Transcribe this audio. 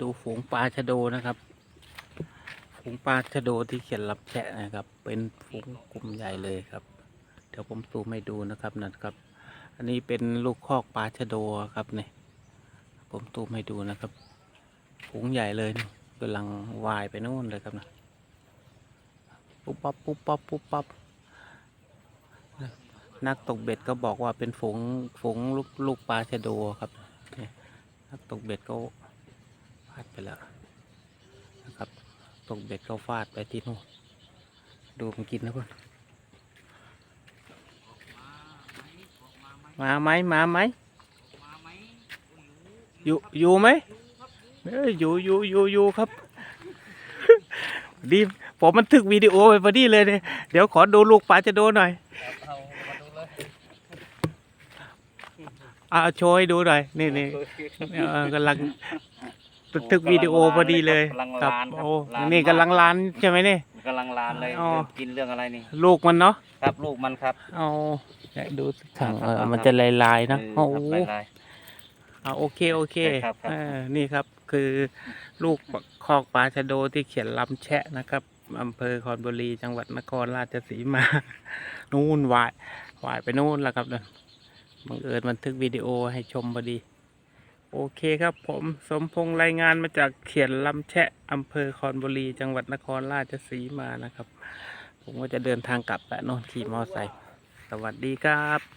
ดูฝูงปลาชะโดนะครับ ฝูงปลาชะโดที่เขียนรับแฉะนะครับ เป็นฝูงกลุ่มใหญ่เลยครับ เดี๋ยวผมซูมให้ดูนะครับนะครับ อันนี้เป็นลูกคอกปลาชะโดครับเนี่ยผมซูมให้ดูนะครับ ฝูงใหญ่เลยนี่กำลังว่ายไปนู่นเลยครับนะปุ๊บปั๊บปุ๊บปั๊บปุ๊บปั๊บนักตกเบ็ดก็บอกว่าเป็นฝูงฝูงลูกลูกปลาชะโดครับ นักตกเบ็ดก็าดไปแล้วนะครับ ตกเบ็ดก็ฟาดไปที่นู่นดูมันกินนะเพื่อนมาไหมมาไหมอยู่อยู่ไหมเอ้ยอยู่อยู่อยู่อยู่ครับดีผมมันถึกวิดีโอไปพอดีเลยเนี่ยเดี๋ยวขอดูลูกปลาจะโดหน่อยเอามาโชว์ให้ดูหน่อย นี่นี่กำลัง ทึกวิดีโอพอดีเลยกำลังครับลานครับโอ้ลานนี่กำลังลานใช่ไหมนี่กำลังลานเลยอ๋อ เรื่องกินเรื่องอะไรนี่ ลูกมันเนาะครับลูกมันครับเอาเนี่ยดูสิถังเออครับมันจะลายลายๆนะเอโอ้อโหครับลาย เอาโอเคโอเคใช่ครับครับ เออนี่ครับคือลูกคอกปลาชะโดที่เขียนลำแชะนะครับอำเภอคอนบุรีจังหวัดนครราชสีมา นู่นวายวายไปนู่นแล้วครับนะบังเอิญบันทึกวิดีโอให้ชมพอดี โอเคครับผมสมพงษ์รายงานมาจากเขียนลำแชะอำเภอคอนบุรี จังหวัดนครราชสีมานะครับ ผมก็จะเดินทางกลับแล้วนอนขี่มอไซค์สวัสดีครับ